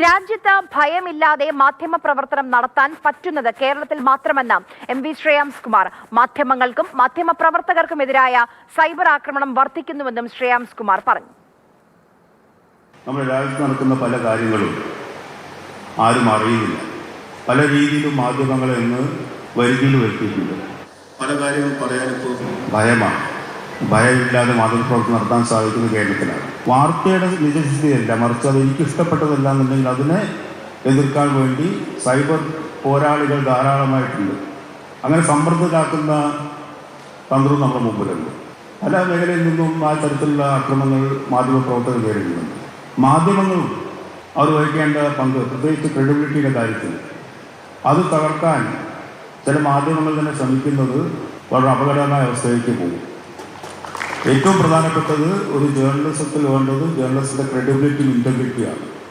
രാജ്യത്ത് ഭയമില്ലാതെ മാധ്യമ പ്രവർത്തനം നടത്താൻ പറ്റുന്നത് കേരളത്തിൽ മാത്രമെന്ന് എം വി ശ്രേയാംസ് കുമാർ. മാധ്യമങ്ങൾക്കും മാധ്യമ പ്രവർത്തകർക്കുമെതിരായ സൈബർ ആക്രമണം വർദ്ധിക്കുന്നുവെന്നും ശ്രേയാംസ് കുമാർ പറഞ്ഞു. നമ്മുടെ രാജ്യത്ത് നടക്കുന്ന പല കാര്യങ്ങളും ആരും അറിയുന്നില്ല. പല രീതിയിലും മാധ്യമങ്ങളെ ഇന്ന് വരുതിയിൽ വരുത്തിയിട്ടുണ്ട്. പല കാര്യങ്ങളും പറയാനിപ്പോൾ ഭയമാണ്. ഭയമില്ലാതെ മാധ്യമപ്രവർത്തനം നടത്താൻ സാധിക്കുന്ന കേരളത്തിലാണ്. വാർത്തയുടെ നിജസ്ഥിതിയല്ല മറിച്ച് അത് എനിക്ക് ഇഷ്ടപ്പെട്ടതല്ല എന്നുണ്ടെങ്കിൽ അതിനെ എതിർക്കാൻ വേണ്ടി സൈബർ പോരാളികൾ ധാരാളമായിട്ടുണ്ട്. അങ്ങനെ സമ്മർദ്ദരാക്കുന്ന തന്ത്രം നമ്മുടെ മുമ്പിലുണ്ട്. പല മേഖലയിൽ നിന്നും ആ തരത്തിലുള്ള ആക്രമണങ്ങൾ മാധ്യമപ്രവർത്തകർ നേരിടുന്നുണ്ട്. മാധ്യമങ്ങളും അവർ വഹിക്കേണ്ട പങ്ക് പ്രത്യേകിച്ച് ക്രെഡിബിലിറ്റിയുടെ കാര്യത്തിൽ അത് തകർക്കാൻ ചില മാധ്യമങ്ങൾ തന്നെ ശ്രമിക്കുന്നത് വളരെ അപകടമായ അവസ്ഥയിലേക്ക് പോകും. ഏറ്റവും പ്രധാനപ്പെട്ടത് ഒരു ജേർണലിസത്തിൽ വേണ്ടത് ജേർണലിസ്റ്റിന്റെ ക്രെഡിബിലിറ്റിയും ഇന്റഗ്രിറ്റിയാണ്